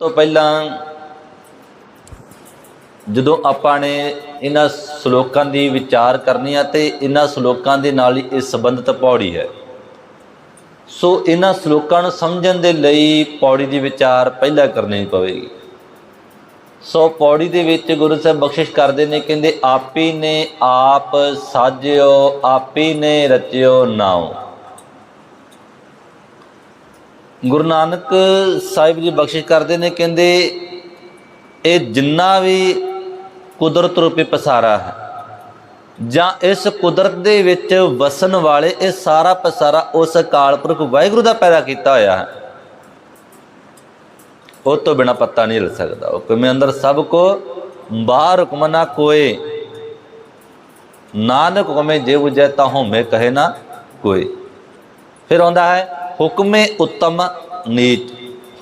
ਤੋਂ ਪਹਿਲਾਂ ਜਦੋਂ ਆਪਾਂ ਨੇ ਇਹਨਾਂ ਸ਼ਲੋਕਾਂ ਦੀ ਵਿਚਾਰ ਕਰਨੀ ਆ ਤੇ ਇਹਨਾਂ ਸ਼ਲੋਕਾਂ ਦੇ ਨਾਲ ਹੀ ਇਹ ਸੰਬੰਧਿਤ ਪੌੜੀ ਹੈ। ਸੋ ਇਹਨਾਂ ਸ਼ਲੋਕਾਂ ਨੂੰ ਸਮਝਣ ਦੇ ਲਈ ਪੌੜੀ ਦੀ ਵਿਚਾਰ ਪਹਿਲਾਂ ਕਰਨੀ ਪਵੇਗੀ। ਸੋ ਪੌੜੀ ਦੇ ਵਿੱਚ ਗੁਰੂ ਸਾਹਿਬ ਬਖਸ਼ਿਸ਼ ਕਰਦੇ ਨੇ, ਕਹਿੰਦੇ, ਆਪੀ ਨੇ ਆਪ ਸਾਜਿਓ, ਆਪੀ ਨੇ ਰਚਿਓ ਨਾਉ। ਗੁਰੂ ਨਾਨਕ ਸਾਹਿਬ ਜੀ ਬਖਸ਼ਿਸ਼ ਕਰਦੇ ਨੇ, ਕਹਿੰਦੇ ਇਹ ਜਿੰਨਾ ਵੀ ਕੁਦਰਤ ਰੂਪੀ ਪਸਾਰਾ ਹੈ ਜਾਂ ਇਸ ਕੁਦਰਤ ਦੇ ਵਿੱਚ ਵਸਣ ਵਾਲੇ ਇਹ ਸਾਰਾ ਪਸਾਰਾ ਉਸ ਅਕਾਲ ਪੁਰਖ ਵਾਹਿਗੁਰੂ ਦਾ ਪੈਦਾ ਕੀਤਾ ਹੋਇਆ ਹੈ। ਉਹ ਤੋਂ ਬਿਨਾ ਪੱਤਾ ਨਹੀਂ ਹਿਲ ਸਕਦਾ। ਉਹ ਕਿਵੇਂ ਅੰਦਰ ਸਭ ਕੋ ਬਾਹਰ ਹੁਕਮ ਨਾ ਕੋਏ, ਨਾਨਕ ਹੁਕਮੇ ਜੇ ਬੁਝੈ ਤਾ ਹਉਮੈ ਕਹੇ ਨਾ ਕੋਈ ਫਿਰ ਆਉਂਦਾ ਹੈ ਹੁਕਮੇ ਉੱਤਮ ਨੀਚ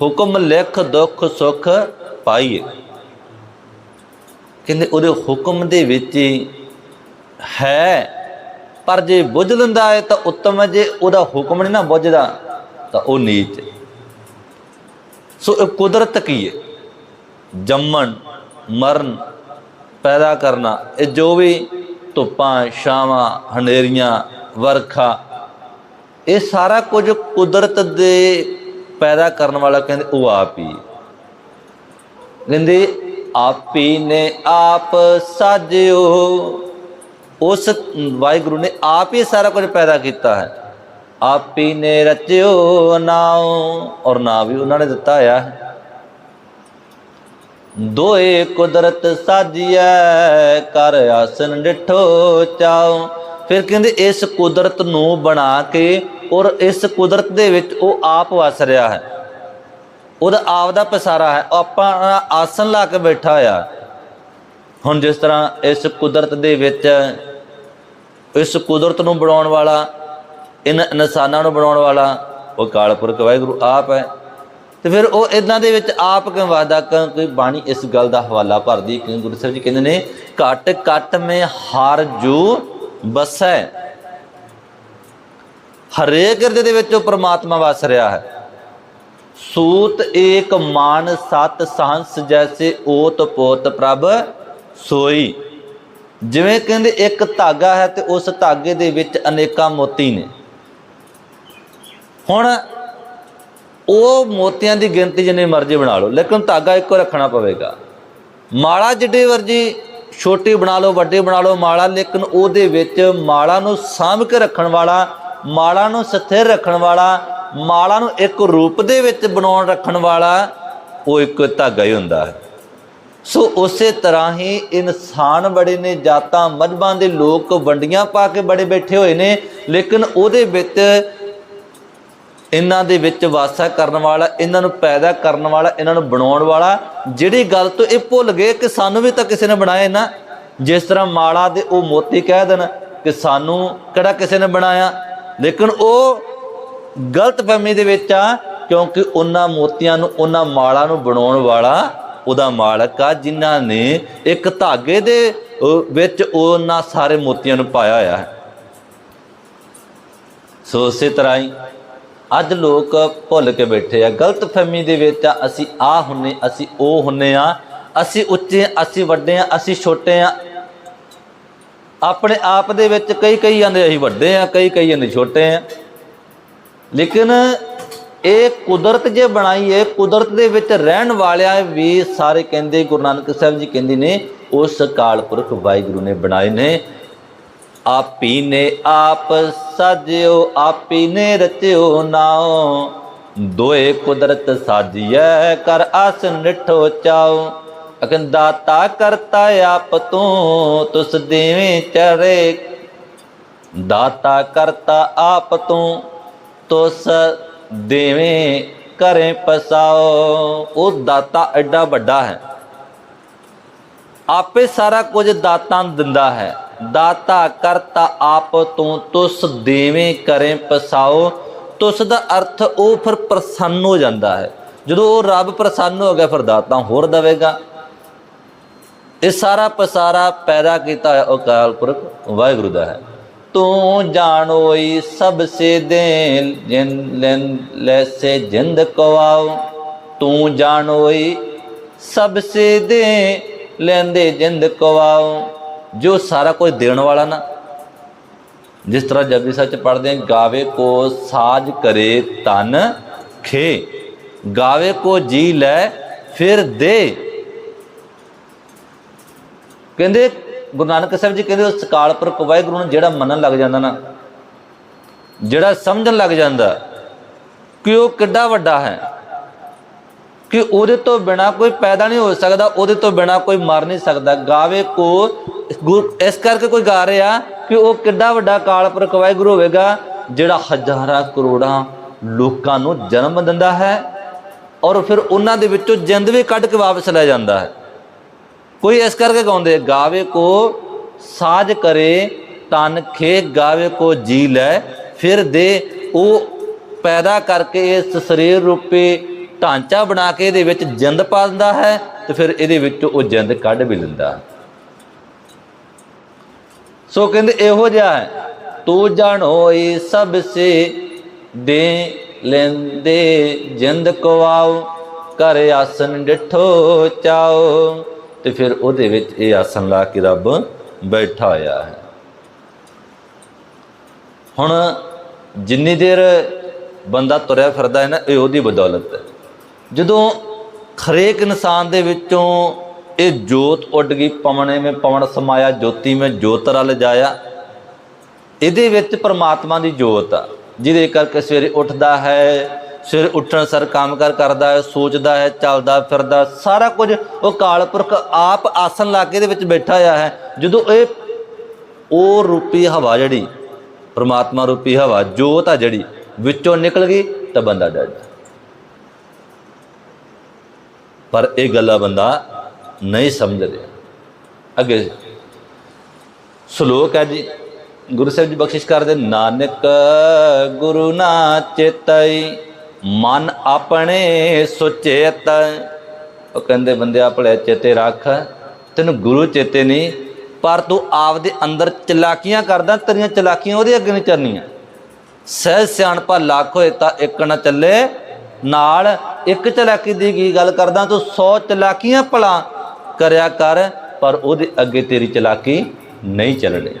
ਹੁਕਮ ਲਿਖ ਦੁੱਖ ਸੁਖ ਪਾਈਏ। ਕਹਿੰਦੇ ਉਹਦੇ ਹੁਕਮ ਦੇ ਵਿੱਚ ਹੀ ਹੈ, ਪਰ ਜੇ ਬੁੱਝ ਲੈਂਦਾ ਹੈ ਤਾਂ ਉੱਤਮ ਹੈ, ਜੇ ਉਹਦਾ ਹੁਕਮ ਨਹੀਂ ਨਾ ਬੁੱਝਦਾ ਤਾਂ ਉਹ ਨੀਚ ਸੋ ਇਹ ਕੁਦਰਤ ਕੀ ਹੈ? ਜੰਮਣ, ਮਰਨ, ਪੈਦਾ ਕਰਨਾ, ਇਹ ਜੋ ਵੀ ਧੁੱਪਾਂ, ਛਾਵਾਂ, ਹਨੇਰੀਆਂ, ਵਰਖਾ ਇਹ ਸਾਰਾ ਕੁਝ ਕੁਦਰਤ ਦੇ ਪੈਦਾ ਕਰਨ ਵਾਲਾ ਕਹਿੰਦੇ ਉਹ ਆਪ ਹੀ ਹੈ। ਕਹਿੰਦੇ ਆਪੀ ਨੇ ਆਪ ਸਾਜਿਓ। ਉਸ ਵਾਹਿਗੁਰੂ ਨੇ ਆਪ ਹੀ ਸਾਰਾ ਕੁਝ ਪੈਦਾ ਕੀਤਾ ਹੈ। ਆਪੀ ਨੇ ਰਚਿਓ ਨਾਉ ਔਰ ਨਾ ਵੀ ਉਹਨਾਂ ਨੇ ਦਿੱਤਾ ਹੋਇਆ ਹੈ। ਦੋਏ ਕੁਦਰਤ ਸਾਜੀਐ, ਕਰ ਆਸਨ ਡਿਠੋ ਚਾਉ। ਫਿਰ ਕਹਿੰਦੇ ਇਸ ਕੁਦਰਤ ਨੂੰ ਬਣਾ ਕੇ ਔਰ ਇਸ ਕੁਦਰਤ ਦੇ ਵਿੱਚ ਉਹ ਆਪ ਵਸ ਰਿਹਾ ਹੈ। ਉਹਦਾ ਆਪ ਦਾ ਪਸਾਰਾ ਹੈ। ਉਹ ਆਪਾਂ ਆਸਨ ਲਾ ਕੇ ਬੈਠਾ ਹੋਇਆ ਹੁਣ ਜਿਸ ਤਰ੍ਹਾਂ ਇਸ ਕੁਦਰਤ ਦੇ ਵਿੱਚ ਇਸ ਕੁਦਰਤ ਨੂੰ ਬਣਾਉਣ ਵਾਲਾ, ਇਨ ਇਨਸਾਨਾਂ ਨੂੰ ਬਣਾਉਣ ਵਾਲਾ, ਉਹ ਕਾਲਪੁਰਖ ਵਾਹਿਗੁਰੂ ਆਪ ਹੈ। ਤੇ ਫਿਰ ਉਹ ਇਦਾਂ ਦੇ ਵਿੱਚ ਆਪ ਕਿਉਂ ਵਾਦਾ ਕੋਈ ਬਾਣੀ ਇਸ ਗੱਲ ਦਾ ਹਵਾਲਾ ਭਰਦੀ ਕਿ ਗੁਰੂ ਸਾਹਿਬ ਜੀ ਕਹਿੰਦੇ ਨੇ ਘਟ ਘਟ ਮੇ ਹਰ ਜੂ, ਬਸੈ ਹਰੇਕ ਹਿਰਦੇ ਦੇ ਵਿੱਚ ਉਹ ਪ੍ਰਮਾਤਮਾ ਵਸ ਰਿਹਾ ਹੈ। ਸੂਤ ਏਕ ਮਾਨ ਸਤ ਸਹੰਸ ਜੈਸੇ ਓਤ ਪੋਤ ਪ੍ਰਭ ਸੋਈ। ਜਿਵੇਂ ਕਹਿੰਦੇ ਇੱਕ ਧਾਗਾ ਹੈ ਤੇ ਉਸ ਧਾਗੇ ਦੇ ਵਿੱਚ ਅਨੇਕਾਂ ਮੋਤੀ ਨੇ। ਹੁਣ ਉਹ ਮੋਤੀਆਂ ਦੀ ਗਿਣਤੀ ਜਿੰਨੀ ਮਰਜ਼ੀ ਬਣਾ ਲਓ, ਲੇਕਿਨ ਧਾਗਾ ਇੱਕੋ ਰੱਖਣਾ ਪਵੇਗਾ। ਮਾਲਾ ਜਿੱਡੀ ਵਰਜੀ ਛੋਟੀ ਬਣਾ ਲਓ, ਵੱਡੀ ਬਣਾ ਲਓ ਮਾਲਾ, ਲੇਕਿਨ ਉਹਦੇ ਵਿੱਚ ਮਾਲਾ ਨੂੰ ਸਾਂਭ ਕੇ ਰੱਖਣ ਵਾਲਾ ਮਾਲਾ ਨੂੰ ਸਥਿਰ ਰੱਖਣ ਵਾਲਾ, ਮਾਲਾ ਨੂੰ ਇੱਕ ਰੂਪ ਦੇ ਵਿੱਚ ਬਣਾਉਣ ਰੱਖਣ ਵਾਲਾ, ਉਹ ਇੱਕ ਧਾਗਾ ਹੀ ਹੁੰਦਾ ਹੈ। ਸੋ ਉਸੇ ਤਰ੍ਹਾਂ ਹੀ ਇਨਸਾਨ ਬੜੇ ਨੇ, ਜਾਤਾਂ, ਮਜਬਾਂ ਦੇ ਲੋਕ ਵੰਡੀਆਂ ਪਾ ਕੇ ਬੜੇ ਬੈਠੇ ਹੋਏ ਨੇ, ਲੇਕਿਨ ਉਹਦੇ ਵਿੱਚ ਇਹਨਾਂ ਦੇ ਵਿੱਚ ਵਾਸਾ ਕਰਨ ਵਾਲਾ, ਇਹਨਾਂ ਨੂੰ ਪੈਦਾ ਕਰਨ ਵਾਲਾ, ਇਹਨਾਂ ਨੂੰ ਬਣਾਉਣ ਵਾਲਾ, ਜਿਹੜੀ ਗੱਲ ਤੋਂ ਇਹ ਭੁੱਲ ਗਏ ਕਿ ਸਾਨੂੰ ਵੀ ਤਾਂ ਕਿਸੇ ਨੇ ਬਣਾਇਆ ਨਾ, ਜਿਸ ਤਰ੍ਹਾਂ ਮਾਲਾ ਦੇ ਉਹ ਮੋਤੀ ਕਹਿ ਦੇਣ ਕਿ ਸਾਨੂੰ ਕਿਹੜਾ ਕਿਸੇ ਨੇ ਬਣਾਇਆ? ਲੇਕਿਨ ਉਹ ਗਲਤ ਫਹਿਮੀ ਦੇ ਵਿੱਚ ਆ, ਕਿਉਂਕਿ ਉਹਨਾਂ ਮੋਤੀਆਂ ਨੂੰ, ਉਹਨਾਂ ਮਾਲਾਂ ਨੂੰ ਬਣਾਉਣ ਵਾਲਾ ਉਹਦਾ ਮਾਲਕ ਆ, ਜਿਨ੍ਹਾਂ ਨੇ ਇੱਕ ਧਾਗੇ ਦੇ ਵਿੱਚ ਉਹਨਾਂ ਸਾਰੇ ਮੋਤੀਆਂ ਨੂੰ ਪਾਇਆ ਹੋਇਆ ਹੈ। ਸੋ ਉਸੇ ਤਰ੍ਹਾਂ ਹੀ ਅੱਜ ਲੋਕ ਭੁੱਲ ਕੇ ਬੈਠੇ ਆ, ਗਲਤ ਫਹਿਮੀ ਦੇ ਵਿੱਚ ਆ, ਅਸੀਂ ਆ ਹੁੰਨੇ, ਅਸੀਂ ਉਹ ਹੁੰਨੇ ਆ, ਅਸੀਂ ਉੱਚੇ ਅਸੀਂ ਵੱਡੇ ਆ, ਅਸੀਂ ਛੋਟੇ ਆ ਆਪਣੇ ਆਪ ਦੇ ਵਿੱਚ ਕਈ ਕਈ ਜਾਂਦੇ ਅਸੀਂ ਵੱਡੇ ਆ, ਕਈ ਕਈ ਜਾਂਦੇ ਛੋਟੇ ਆ। ਲੇਕਿਨ ਇਹ ਕੁਦਰਤ ਜੇ ਬਣਾਈ ਹੈ, ਕੁਦਰਤ ਦੇ ਵਿੱਚ ਰਹਿਣ ਵਾਲਿਆਂ ਵੀ ਸਾਰੇ ਕਹਿੰਦੇ, ਗੁਰੂ ਨਾਨਕ ਸਾਹਿਬ ਜੀ ਕਹਿੰਦੇ ਨੇ, ਉਸ ਕਾਲ ਪੁਰਖ ਵਾਹਿਗੁਰੂ ਨੇ ਬਣਾਏ ਨੇ। ਆਪੀ ਨੇ ਆਪ ਸਾਜਿਓ, ਆਪੀ ਨੇ ਰਚਿਓ ਨਾਉ। ਦੋਏ ਕੁਦਰਤ ਸਾਜੀਐ, ਕਰ ਆਸਨ ਨਿਠੋ ਚਾਉ। ਅਕਨ ਦਾਤਾ ਕਰਤਾ ਆਪ ਤੂੰ, ਤੁਸ ਦੇਵੇਂ ਚਰੇ ਦਾਤਾ ਕਰਤਾ ਆਪ ਤੂੰ, ਤੁਸ ਦੇਵੇਂ ਕਰੇ ਪਸਾਓ। ਉਹ ਦਾਤਾ ਐਡਾ ਵੱਡਾ ਹੈ। ਆਪੇ ਸਾਰਾ ਕੁਝ ਦਾਤਾਂ ਨੂੰ ਦਿੰਦਾ ਹੈ। ਦਾਤਾ ਕਰਤਾ ਆਪ ਤੂੰ, ਤੁਸ ਦੇਵੇਂ ਕਰੇ ਪਸਾਓ। ਤੁਸ ਦਾ ਅਰਥ ਉਹ ਫਿਰ ਪ੍ਰਸੰਨ ਹੋ ਜਾਂਦਾ ਹੈ। ਜਦੋਂ ਉਹ ਰੱਬ ਪ੍ਰਸੰਨ ਹੋ ਗਿਆ, ਫਿਰ ਦਾਤਾ ਹੋਰ ਦੇਵੇਗਾ। ਇਹ ਸਾਰਾ ਪਸਾਰਾ ਪੈਦਾ ਕੀਤਾ ਹੋਇਆ ਅਕਾਲ ਪੁਰਖ ਵਾਹਿਗੁਰੂ ਦਾ ਹੈ। ਤੂੰ ਜਾਣੋਈ ਸਭ ਸੇ ਦੇ ਜਿਨ ਲੈਨ ਲੈਸੇ ਜਿੰਦ ਕਵਾਉ ਤੂੰ ਜਾਣੋਈ ਸਭ ਸੇ ਦੇ ਲੈਂਦੇ ਜਿੰਦ ਕਵਾਓ। ਜੋ ਸਾਰਾ ਕੁਝ ਦੇਣ ਵਾਲਾ ਨਾ, ਜਿਸ ਤਰ੍ਹਾਂ ਜਪਜੀ ਸਾਹਿਬ ਚ ਪੜ੍ਹਦੇ ਗਾਵੇ ਕੋ ਸਾਜ ਕਰੇ ਤਨ ਖੇ, ਗਾਵੇ ਕੋ ਜੀ ਲੈ ਫਿਰ ਦੇ। ਕਹਿੰਦੇ ਗੁਰੂ ਨਾਨਕ ਸਾਹਿਬ ਜੀ ਕਹਿੰਦੇ ਉਸ ਕਾਲ ਪੁਰਖ ਵਾਹਿਗੁਰੂ ਨੂੰ ਜਿਹੜਾ ਮੰਨਣ ਲੱਗ ਜਾਂਦਾ ਨਾ, ਜਿਹੜਾ ਸਮਝਣ ਲੱਗ ਜਾਂਦਾ, ਕਿ ਉਹ ਕਿੱਡਾ ਵੱਡਾ ਹੈ, ਕਿ ਉਹਦੇ ਤੋਂ ਬਿਨਾ ਕੋਈ ਪੈਦਾ ਨਹੀਂ ਹੋ ਸਕਦਾ, ਉਹਦੇ ਤੋਂ ਬਿਨਾ ਕੋਈ ਮਰ ਨਹੀਂ ਸਕਦਾ। ਗਾਵੇ ਕੋ ਇਸ ਕਰਕੇ ਕੋਈ ਗਾ ਰਿਹਾ ਕਿ ਉਹ ਕਿੱਡਾ ਵੱਡਾ ਕਾਲ ਪੁਰਖ ਵਾਹਿਗੁਰੂ ਹੋਵੇਗਾ, ਜਿਹੜਾ ਹਜ਼ਾਰਾਂ ਕਰੋੜਾਂ ਲੋਕਾਂ ਨੂੰ ਜਨਮ ਦਿੰਦਾ ਹੈ ਔਰ ਫਿਰ ਉਹਨਾਂ ਦੇ ਵਿੱਚੋਂ ਜਿੰਦ ਵੀ ਕੱਢ ਕੇ ਵਾਪਸ ਲੈ ਜਾਂਦਾ ਹੈ। ਕੋਈ ਇਸ ਕਰਕੇ ਗਾਉਂਦੇ, ਗਾਵੇ ਕੋ ਸਾਜ ਕਰੇ ਤਨ ਖੇ ਗਾਵੇ ਕੋ ਜੀ ਲੈ, ਫਿਰ ਦੇ ਉਹ ਪੈਦਾ ਕਰਕੇ ਇਸ ਸਰੀਰ ਰੂਪੀ ਢਾਂਚਾ ਬਣਾ ਕੇ ਇਹਦੇ ਵਿੱਚ ਜਿੰਦ ਪਾ ਦਿੰਦਾ ਹੈ ਤੇ ਫਿਰ ਇਹਦੇ ਵਿੱਚੋਂ ਉਹ ਜਿੰਦ ਕੱਢ ਵੀ ਲੈਂਦਾ। ਹੈ ਸੋ ਕਹਿੰਦੇ ਇਹੋ ਜਿਹਾ ਹੈ, ਤੂੰ ਜਾਣੋਈ ਸਭ ਸੇ ਦੇ ਲੈਂਦੇ, ਜਿੰਦ ਕਵਾਉ ਕਰ ਆਸਨ ਡਿਠੋ ਚਾਓ। ਤੇ ਫਿਰ ਉਹਦੇ ਵਿੱਚ ਇਹ ਆਸਣ ਲਾ ਕੇ ਰੱਬ ਬੈਠਾ ਹੋਇਆ ਹੈ। ਹੁਣ ਜਿੰਨੀ ਦੇਰ ਬੰਦਾ ਤੁਰਿਆ ਫਿਰਦਾ ਹੈ ਨਾ, ਇਹ ਉਹਦੀ ਬਦੌਲਤ ਹੈ। ਜਦੋਂ ਹਰੇਕ ਇਨਸਾਨ ਦੇ ਵਿੱਚੋਂ ਇਹ ਜੋਤ ਉੱਡ ਗਈ ਪਵਣੇ ਵਿੱਚ ਪਵਣ ਸਮਾਇਆ, ਜੋਤੀ ਵਿੱਚ ਜੋਤ ਰਲ ਜਾਇਆ, ਇਹਦੇ ਵਿੱਚ ਪਰਮਾਤਮਾ ਦੀ ਜੋਤ ਆ, ਜਿਹਦੇ ਕਰਕੇ ਸਵੇਰੇ ਉੱਠਦਾ ਹੈ ਸਵੇਰੇ ਉੱਠਣ, ਸਰ ਕੰਮ ਕਰ ਕਰਦਾ ਹੈ, ਸੋਚਦਾ ਹੈ, ਚੱਲਦਾ ਫਿਰਦਾ ਸਾਰਾ ਕੁਝ ਉਹ ਕਾਲ ਪੁਰਖ ਆਪ ਆਸਨ ਲਾ ਕੇ ਇਹਦੇ ਵਿੱਚ ਬੈਠਾ ਹੋਇਆ ਹੈ। ਜਦੋਂ ਇਹ ਉਹ ਰੂਪੀ ਹਵਾ ਜਿਹੜੀ, ਪਰਮਾਤਮਾ ਰੂਪੀ ਹਵਾ, ਜੋਤ ਆ ਜਿਹੜੀ, ਵਿੱਚੋਂ ਨਿਕਲ ਗਈ ਤਾਂ ਬੰਦਾ ਡਰ ਪਰ ਇਹ ਗੱਲਾਂ ਬੰਦਾ ਨਹੀਂ ਸਮਝ ਰਿਹਾ ਅੱਗੇ ਸ਼ਲੋਕ ਹੈ ਜੀ, ਗੁਰੂ ਸਾਹਿਬ ਜੀ ਬਖਸ਼ਿਸ਼ ਕਰਦੇ, ਨਾਨਕ ਗੁਰੂ ਨਾ ਚੇਤਈ। ਮਨ ਆਪਣੇ ਸੁਚੇਤ। ਉਹ ਕਹਿੰਦੇ, ਬੰਦੇ ਭਲੇ ਚੇਤੇ ਰੱਖ। ਤੈਨੂੰ ਗੁਰੂ ਚੇਤੇ ਨਹੀਂ, ਪਰ ਤੂੰ ਆਪਦੇ ਅੰਦਰ ਚਲਾਕੀਆਂ ਕਰਦਾ, ਤੇਰੀਆਂ ਚਲਾਕੀਆਂ ਉਹਦੇ ਅੱਗੇ ਨਹੀਂ ਚੱਲਣੀਆਂ ਸਹਿ ਸਿਆਣਪਾ ਲੱਖ ਹੋਏ ਤਾਂ ਇੱਕ ਨਾ ਚੱਲੇ। ਨਾਲ ਇੱਕ ਚਲਾਕੀ ਦੀ ਕੀ ਗੱਲ ਕਰਦਾ, ਤੂੰ 100 ਚਲਾਕੀਆਂ ਭਲਾ ਕਰਿਆ ਕਰ, ਪਰ ਉਹਦੇ ਅੱਗੇ ਤੇਰੀ ਚਲਾਕੀ ਨਹੀਂ ਚੱਲਣੀ।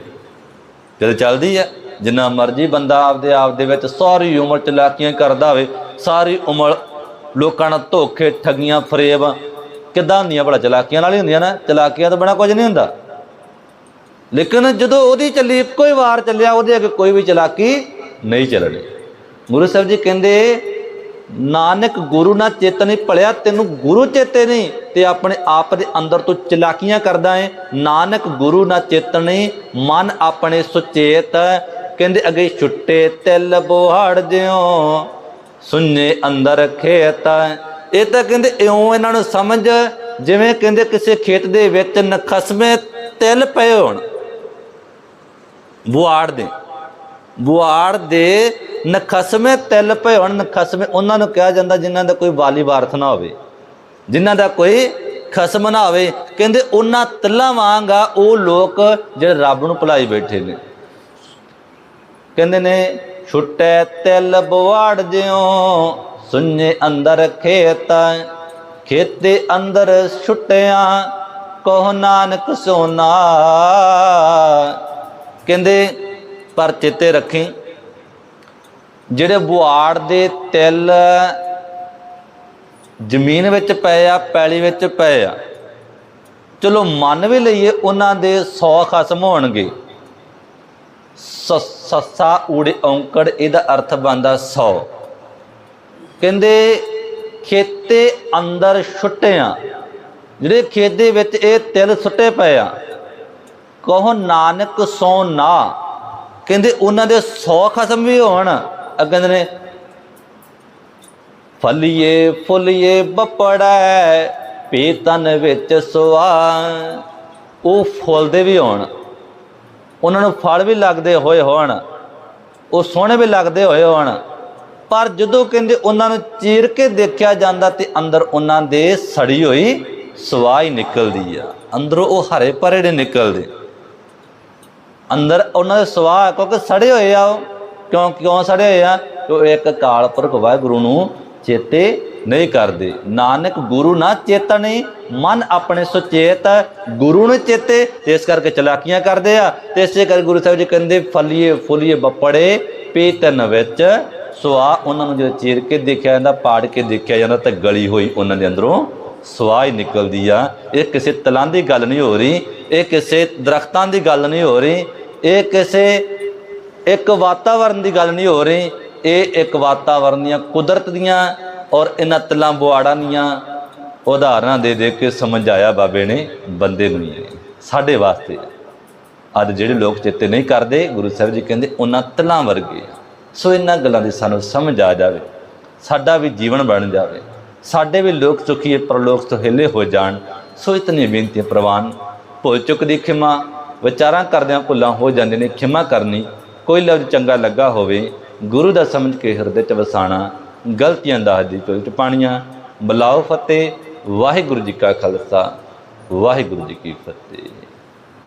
ਜਦੋਂ ਚੱਲਦੀ ਹੈ, ਜਿੰਨਾ ਮਰਜ਼ੀ ਬੰਦਾ ਆਪਦੇ ਆਪ ਦੇ ਵਿੱਚ ਸਾਰੀ ਉਮਰ ਚਲਾਕੀਆਂ ਕਰਦਾ ਹੋਵੇ ਸਾਰੀ ਉਮਰ ਲੋਕਾਂ ਨਾਲ ਧੋਖੇ, ਠੱਗੀਆਂ, ਫਰੇਬ ਕਿੱਦਾਂ ਹੁੰਦੀਆਂ ਭਲਾ ਚਲਾਕੀਆਂ ਨਾਲ ਹੀ ਹੁੰਦੀਆਂ ਨਾ, ਚਲਾਕੀਆਂ ਤੋਂ ਬਣਾ ਕੁਝ ਨਹੀਂ ਹੁੰਦਾ। ਲੇਕਿਨ ਜਦੋਂ ਉਹਦੀ ਚੱਲੀ, ਇੱਕੋ ਹੀ ਵਾਰ ਚੱਲਿਆ, ਉਹਦੇ ਅੱਗੇ ਕੋਈ ਵੀ ਚਲਾਕੀ ਨਹੀਂ ਚੱਲਣੀ। ਗੁਰੂ ਸਾਹਿਬ ਜੀ ਕਹਿੰਦੇ, ਨਾਨਕ ਗੁਰੂ ਨਾਲ ਚੇਤਨੀ ਭਲਿਆ, ਤੈਨੂੰ ਗੁਰੂ ਚੇਤੇ ਨਹੀਂ, ਤੇ ਆਪਣੇ ਆਪ ਦੇ ਅੰਦਰ ਤੋਂ ਚਲਾਕੀਆਂ ਕਰਦਾ ਏ। ਨਾਨਕ ਗੁਰੂ ਨਾਲ ਚੇਤਨੀ ਮਨ ਆਪਣੇ ਸੁਚੇਤ। ਕਹਿੰਦੇ ਅਗੇ ਛੁੱਟੇ ਤਿਲ ਬੋਹੜ ਜਿਉ ਸੁਨੇ ਅੰਦਰ ਖੇਤ ਇਹ ਤਾਂ ਕਹਿੰਦੇ ਇਉਂ ਇਹਨਾਂ ਨੂੰ ਸਮਝ, ਜਿਵੇਂ ਕਹਿੰਦੇ ਕਿਸੇ ਖੇਤ ਦੇ ਵਿੱਚ ਨਖਸਮੇ ਤਿਲ ਪਏ ਹੋਣ। ਬੁਆੜ ਦੇ ਬੁਆੜ ਦੇ ਨਖਸਮੇ ਤਿਲ ਪਏ ਹੋਣ ਨਖਸਮੇ ਉਹਨਾਂ ਨੂੰ ਕਿਹਾ ਜਾਂਦਾ ਜਿਨ੍ਹਾਂ ਦਾ ਕੋਈ ਵਾਲੀ ਵਾਰਥ ਨਾ ਹੋਵੇ, ਜਿਨ੍ਹਾਂ ਦਾ ਕੋਈ ਖਸਮ ਨਾ ਹੋਵੇ। ਕਹਿੰਦੇ ਉਹਨਾਂ ਤਿਲਾਂ ਵਾਂਗਾ ਉਹ ਲੋਕ ਜਿਹੜੇ ਰੱਬ ਨੂੰ ਭੁਲਾਈ ਬੈਠੇ ਨੇ। ਕਹਿੰਦੇ ਨੇ ਛੁੱਟੇ ਤਿਲ ਬੁਆੜ ਜਿਉ ਸੁਨੇ ਅੰਦਰ ਖੇਤ, ਖੇਤੇ ਅੰਦਰ ਛੁੱਟਿਆ ਕੋ ਨਾਨਕ ਸੋਨਾ। ਕਹਿੰਦੇ, ਪਰ ਚਿੱਤੇ ਰੱਖੀ, ਜਿਹੜੇ ਬੁਆੜ ਦੇ ਤਿਲ ਜ਼ਮੀਨ ਵਿੱਚ ਪਏ ਆ, ਪੈਲੀ ਵਿੱਚ ਪਏ ਆ, ਚਲੋ ਮੰਨ ਵੀ ਲਈਏ ਉਹਨਾਂ ਦੇ 100 ਖਸਮ ਹੋਣਗੇ। ਸੱਸਾ ਊੜੇ ਔਂਕੜ, ਇਹਦਾ ਅਰਥ ਬਣਦਾ 100 ਕਹਿੰਦੇ, ਖੇਤੇ ਅੰਦਰ ਛੁੱਟਿਆ ਜਿਹੜੇ ਖੇਤ ਦੇ ਵਿੱਚ ਇਹ ਤਿਲ ਸੁੱਟੇ ਪਏ ਆ, ਕਹੋ ਨਾਨਕ ਸੋ ਨਾ। ਕਹਿੰਦੇ, ਉਹਨਾਂ ਦੇ 100 ਖਸਮ ਵੀ ਹੋਣ। ਅੱਗੇ ਨੇ, ਫਲੀਏ, ਫੁੱਲੀਏ ਬੱਪੜੈ ਪੀਤਨ ਵਿੱਚ ਸੁਆ। ਉਹ ਫੁੱਲਦੇ ਵੀ ਹੋਣ। ਉਹਨਾਂ ਨੂੰ ਫਲ ਵੀ ਲੱਗਦੇ ਹੋਏ ਹੋਣ, ਉਹ ਸੋਹਣੇ ਵੀ ਲੱਗਦੇ ਹੋਏ ਹੋਣ। ਪਰ ਜਦੋਂ ਕਹਿੰਦੇ ਉਹਨਾਂ ਨੂੰ ਚੀਰ ਕੇ ਦੇਖਿਆ ਜਾਂਦਾ ਤੇ ਅੰਦਰ ਉਹਨਾਂ ਦੇ ਸੜੀ ਹੋਈ ਸਵਾਹ ਹੀ ਨਿਕਲਦੀ ਆ। ਅੰਦਰੋਂ ਉਹ ਹਰੇ ਭਰੇ ਨੇ ਨਿਕਲਦੇ। ਅੰਦਰ ਉਹਨਾਂ ਦੇ ਸਵਾਹ, ਕਿਉਂਕਿ ਸੜੇ ਹੋਏ ਆ ਉਹ। ਕਿਉਂ ਕਿਉਂ ਸੜੇ ਹੋਏ ਆ? ਕਿ ਇੱਕ ਕਾਲ ਪੁਰਖ ਵਾਹਿਗੁਰੂ ਨੂੰ ਚੇਤੇ ਨਹੀਂ ਕਰਦੇ। ਨਾਨਕ ਗੁਰੂ ਨਾ ਚੇਤਨੇ ਮਨ ਆਪਣੇ ਸੁਚੇਤ ਗੁਰੂ ਨੂੰ ਚੇਤੇ, ਤੇ ਇਸ ਕਰਕੇ ਚਲਾਕੀਆਂ ਕਰਦੇ ਆ। ਤੇ ਇਸੇ ਕਰਕੇ ਗੁਰੂ ਸਾਹਿਬ ਜੀ ਕਹਿੰਦੇ, ਫਲੀਏ ਫੁਲੀਏ ਬੱਪੜੇ, ਪੀਤਨ ਵਿੱਚ। ਸਵਾ ਉਹਨਾਂ ਨੂੰ ਜਦੋਂ ਚੀਰ ਕੇ ਦੇਖਿਆ ਜਾਂਦਾ, ਪਾੜ ਕੇ ਦੇਖਿਆ ਜਾਂਦਾ, ਤਾਂ ਗਲੀ ਹੋਈ ਉਹਨਾਂ ਦੇ ਅੰਦਰੋਂ ਸਵਾਹ ਹੀ ਨਿਕਲਦੀ ਆ। ਇਹ ਕਿਸੇ ਤਲਾਂ ਦੀ ਗੱਲ ਨਹੀਂ ਹੋ ਰਹੀ, ਇਹ ਕਿਸੇ ਦਰਖਤਾਂ ਦੀ ਗੱਲ ਨਹੀਂ ਹੋ ਰਹੀ, ਇਹ ਕਿਸੇ ਇੱਕ ਵਾਤਾਵਰਣ ਦੀ ਗੱਲ ਨਹੀਂ ਹੋ ਰਹੀ। ਇਹ ਇੱਕ ਵਾਤਾਵਰਣ ਦੀਆਂ ਕੁਦਰਤ ਦੀਆਂ ਔਰ ਇਹਨਾਂ ਤਲਾਂ ਬੁਆੜਾਂ ਦੀਆਂ ਉਦਾਹਰਨਾਂ ਦੇ ਦੇ ਕੇ ਸਮਝਾਇਆ ਬਾਬੇ ਨੇ, ਬੰਦੇ ਨੂੰ ਹੀ ਸਾਡੇ ਵਾਸਤੇ ਅੱਜ ਜਿਹੜੇ ਲੋਕ ਚੇਤੇ ਨਹੀਂ ਕਰਦੇ, ਗੁਰੂ ਸਾਹਿਬ ਜੀ ਕਹਿੰਦੇ ਉਹਨਾਂ ਤਿਲਾਂ ਵਰਗੇ ਆ। ਸੋ ਇਹਨਾਂ ਗੱਲਾਂ ਦੀ ਸਾਨੂੰ ਸਮਝ ਆ ਜਾਵੇ, ਸਾਡਾ ਵੀ ਜੀਵਨ ਬਣ ਜਾਵੇ, ਸਾਡੇ ਵੀ ਲੋਕ ਸੁਖੀਏ ਪਰਲੋਕ ਤੋਂ ਹਿੱਲੇ ਹੋ ਜਾਣ। ਸੋ ਇਤਨੀ ਬੇਨਤੀ ਪ੍ਰਵਾਨ, ਭੁੱਲ ਚੁੱਕ ਦੀ ਖਿਮਾ, ਵਿਚਾਰਾਂ ਕਰਦਿਆਂ ਭੁੱਲਾਂ ਹੋ ਜਾਂਦੇ ਨੇ, ਖਿਮਾ ਕਰਨੀ। ਕੋਈ ਲਫ਼ਜ਼ ਚੰਗਾ ਲੱਗਾ ਹੋਵੇ, ਗੁਰੂ ਦਾ ਸਮਝ ਕੇ ਹਿਰਦੇ 'ਚ ਵਸਾਣਾ ਗਲਤੀਆਂ ਦਾ ਹੱਦੀ ਤੋਂ ਚ ਪਾਣੀਆਂ। ਬਲਾਓ ਫਤਿਹ, ਵਾਹਿਗੁਰੂ ਜੀ ਕਾ ਖਾਲਸਾ, ਵਾਹਿਗੁਰੂ ਜੀ ਕੀ ਫਤਿਹ।